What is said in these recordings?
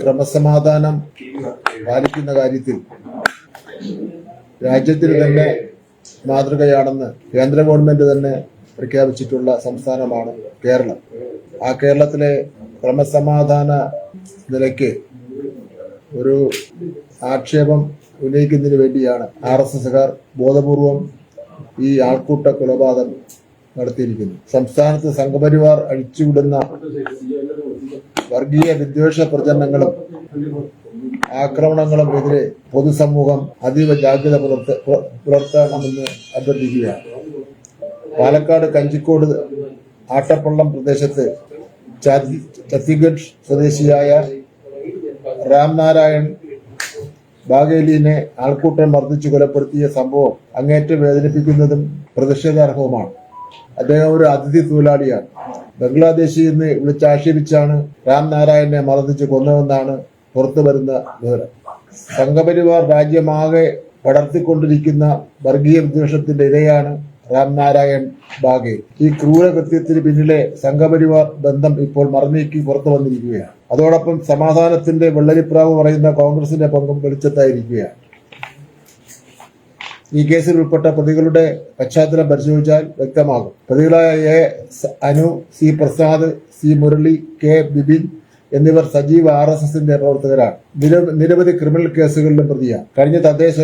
ക്രമസമാധാനം പാലിക്കുന്ന കാര്യത്തിൽ രാജ്യത്തിൽ തന്നെ മാതൃകയാണെന്ന് കേന്ദ്ര ഗവൺമെന്റ് തന്നെ പ്രഖ്യാപിച്ചിട്ടുള്ള സംസ്ഥാനമാണ് കേരളം. ആ കേരളത്തിലെ ക്രമസമാധാന നിലയ്ക്ക് ഒരു ആക്ഷേപം ഉന്നയിക്കുന്നതിന് വേണ്ടിയാണ് ആർ എസ് എസുകാർ ബോധപൂർവം ഈ ആൾക്കൂട്ട കൊലപാതകം നടത്തിയിരിക്കുന്നത്. സംസ്ഥാനത്ത് സംഘപരിവാർ അഴിച്ചുവിടുന്ന വർഗീയ വിദ്വേഷ പ്രചരണങ്ങളും ആക്രമണങ്ങളും എതിരെ പൊതുസമൂഹം അതീവ ജാഗ്രത പുലർത്ത പുല- പുലർത്തണമെന്ന് അഭ്യർത്ഥിക്കുകയാണ്. പാലക്കാട് കഞ്ചിക്കോട് ആട്ടപ്പള്ളം പ്രദേശത്ത് ഛത്തീഗഡ് സ്വദേശിയായ രാംനാരായൺ ബാഗേലിനെ ആൾക്കൂട്ടം മർദ്ദിച്ചു കൊലപ്പെടുത്തിയ സംഭവം അങ്ങേറ്റം വേദനിപ്പിക്കുന്നതും പ്രതിഷേധാർഹവുമാണ്. അദ്ദേഹം ഒരു അതിഥി തൊഴിലാളിയാണ്. ബംഗ്ലാദേശിൽ നിന്ന് വിളിച്ചാക്ഷേപിച്ചാണ് രാംനാരായണനെ മർദ്ദിച്ച് കൊന്നതെന്നാണ് പുറത്തു വരുന്ന വിവരം. സംഘപരിവാർ രാജ്യമാകെ പടർത്തിക്കൊണ്ടിരിക്കുന്ന വർഗീയ വിദ്വേഷത്തിന്റെ ഇരയാണ് രാംനാരായൺ ബാഗെ. ഈ ക്രൂരകൃത്യത്തിന് പിന്നിലെ സംഘപരിവാർ ബന്ധം ഇപ്പോൾ മറന്നീക്കി പുറത്തു വന്നിരിക്കുകയാണ്. അതോടൊപ്പം സമാധാനത്തിന്റെ വെള്ളരിപ്രാവ് പറയുന്ന കോൺഗ്രസിന്റെ പങ്കും വെളിച്ചത്തായിരിക്കുകയാണ്. ഈ കേസിൽ ഉൾപ്പെട്ട പ്രതികളുടെ പശ്ചാത്തലം പരിശോധിച്ചാൽ വ്യക്തമാകും. പ്രതികളായ A Anu C Prasad C Murali K Bibin എന്നിവർ സജീവ ആർ എസ് എസിന്റെ പ്രവർത്തകരാണ്. നിര- നിരവധി ക്രിമിനൽ കേസുകളിലും പ്രതിയാണ്. കഴിഞ്ഞ തദ്ദേശ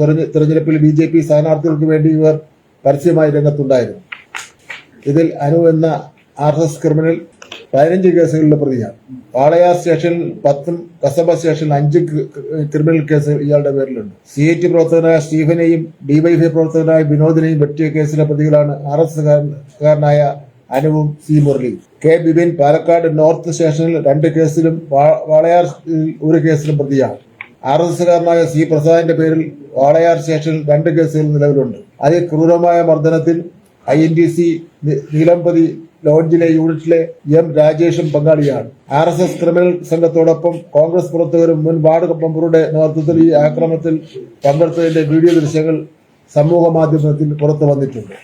തെരഞ്ഞെ- തെരഞ്ഞെടുപ്പിൽ ബി ജെ പി സ്ഥാനാർത്ഥികൾക്ക് വേണ്ടി ഇവർ പരസ്യമായി രംഗത്തുണ്ടായിരുന്നു. ഇതിൽ അനു എന്ന ആർ എസ് എസ് ക്രിമിനൽ പതിനഞ്ച് കേസുകളിലെ പ്രതിയാണ്. വാളയാർ സ്റ്റേഷനിൽ പത്തും കസബ സ്റ്റേഷനിൽ അഞ്ച് ക്രിമിനൽ കേസ് ഇയാളുടെ പേരിലുണ്ട്. സി ഐ ടി പ്രവർത്തകനായ സ്റ്റീഫനെയും ഡിവൈഫൈ പ്രവർത്തകനായ വിനോദിനെയും വെട്ടിയ കേസിലെ പ്രതികളാണ് ആർ എസ് കാരനായ അനുവും സി മുരളിയും കെ ബിബിൻ പാലക്കാട് നോർത്ത് സ്റ്റേഷനിൽ രണ്ട് കേസിലും വാളയാർ ഒരു കേസിലും പ്രതിയാണ്. ആർ എസ് കാരനായ സി പ്രസാദിന്റെ പേരിൽ വാളയാർ സ്റ്റേഷനിൽ രണ്ട് കേസുകൾ നിലവിലുണ്ട്. അതിക്രൂരമായ മർദ്ദനത്തിൽ I N T C Neelampathi ലോഡ്ജിലെ യൂണിറ്റിലെ എം രാജേഷും പങ്കാളിയാണ്. ആർ എസ് എസ് ക്രിമിനൽ സംഘത്തോടൊപ്പം കോൺഗ്രസ് പ്രവർത്തകരും മുൻ വാർഡ് മെമ്പറുടെ നേതൃത്വത്തിൽ ഈ ആക്രമണത്തിൽ പങ്കെടുത്തതിന്റെ വീഡിയോ ദൃശ്യങ്ങൾ സമൂഹ മാധ്യമത്തിൽ പുറത്തു വന്നിട്ടുണ്ട്.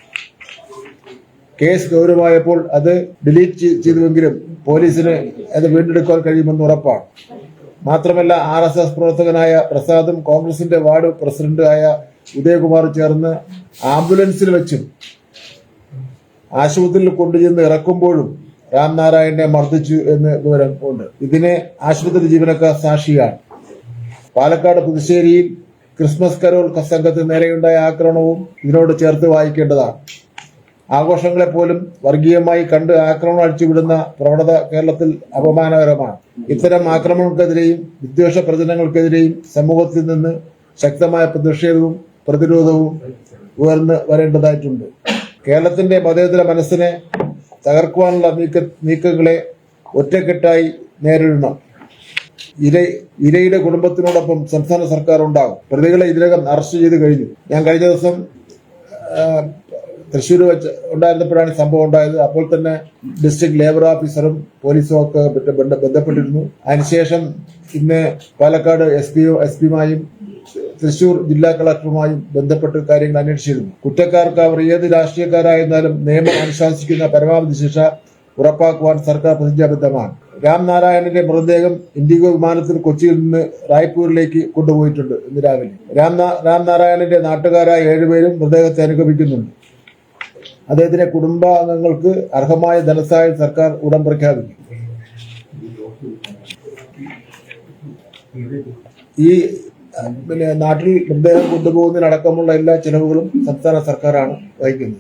കേസ് ഗൗരവമായപ്പോൾ അത് ഡിലീറ്റ് ചെയ്- ചെയ്തുവെങ്കിലും പോലീസിന് അത് വീണ്ടെടുക്കാൻ കഴിയുമെന്ന് ഉറപ്പാണ്. മാത്രമല്ല ആർ എസ് എസ് പ്രവർത്തകനായ പ്രസാദും കോൺഗ്രസിന്റെ വാർഡ് പ്രസിഡന്റായ ഉദയകുമാർ ചേർന്ന് ആംബുലൻസിൽ വെച്ചും ആശുപത്രിയിൽ കൊണ്ടുചെന്ന് ഇറക്കുമ്പോഴും രാംനാരായണനെ മർദ്ദിച്ചു എന്ന് വിവരം ഉണ്ട്. ഇതിന് ആശുപത്രി ജീവനക്കാർ സാക്ഷിയാണ്. പാലക്കാട് പുതുശ്ശേരിയിൽ ക്രിസ്മസ് കരോൾ സംഘത്തിന് നേരെയുണ്ടായ ആക്രമണവും ഇതിനോട് ചേർത്ത് വായിക്കേണ്ടതാണ്. ആഘോഷങ്ങളെ പോലും വർഗീയമായി കണ്ട് ആക്രമണം അഴിച്ചുവിടുന്ന പ്രവണത കേരളത്തിൽ അപമാനകരമാണ്. ഇത്തരം ആക്രമണങ്ങൾക്കെതിരെയും വിദ്വേഷ പ്രചരണങ്ങൾക്കെതിരെയും സമൂഹത്തിൽ നിന്ന് ശക്തമായ പ്രതിഷേധവും പ്രതിരോധവും ഉയർന്നു വരേണ്ടതായിട്ടുണ്ട്. കേരളത്തിന്റെ മതേതര മനസ്സിനെ തകർക്കുവാനുള്ള നീക്ക നീക്കങ്ങളെ ഒറ്റക്കെട്ടായി നേരിടണം. ഇര ഇരയുടെ കുടുംബത്തിനോടൊപ്പം സംസ്ഥാന സർക്കാർ ഉണ്ടാകും പ്രതികളെ ഇതിനകം അറസ്റ്റ് ചെയ്ത് കഴിഞ്ഞു. ഞാൻ കഴിഞ്ഞ ദിവസം തൃശ്ശൂർ വെച്ച് ഉണ്ടായിരുന്നപ്പോഴാണ് സംഭവം ഉണ്ടായത്. അപ്പോൾ തന്നെ ഡിസ്ട്രിക്ട് ലേബർ ഓഫീസറും പോലീസും ഒക്കെ ബന്ധ- ബന്ധ- ബന്ധപ്പെട്ടിരുന്നു. അതിനുശേഷം ഇന്ന് പാലക്കാട് എസ് പിയോ എസ് പിമായും തൃശൂർ ജില്ലാ കളക്ടറുമായും ബന്ധപ്പെട്ട് കാര്യങ്ങൾ അന്വേഷിച്ചിരുന്നു. കുറ്റക്കാർക്ക് അവർ ഏത് രാഷ്ട്രീയക്കാരായിരുന്നാലും നിയമം അനുശാസിക്കുന്ന പരമാവധി ശിക്ഷ ഉറപ്പാക്കുവാൻ സർക്കാർ പ്രതിജ്ഞാബദ്ധമാണ്. രാംനാരായണന്റെ മൃതദേഹം ഇൻഡിഗോ വിമാനത്തിൽ കൊച്ചിയിൽ നിന്ന് റായ്പൂരിലേക്ക് കൊണ്ടുപോയിട്ടുണ്ട് ഇന്ന് രാവിലെ. രാംനാ രാംനാരായണന്റെ നാട്ടുകാരായ ഏഴുപേരും മൃതദേഹത്തെ അനുഗമിക്കുന്നുണ്ട്. അദ്ദേഹത്തിന്റെ കുടുംബാംഗങ്ങൾക്ക് അർഹമായ ധനസഹായം സർക്കാർ ഉടൻ പ്രഖ്യാപിക്കും. ഈ പിന്നെ നാട്ടിൽ മൃതദേഹം കൊണ്ടുപോകുന്നതിനടക്കമുള്ള എല്ലാ ചെലവുകളും സംസ്ഥാന സർക്കാരാണ് വഹിക്കുന്നത്.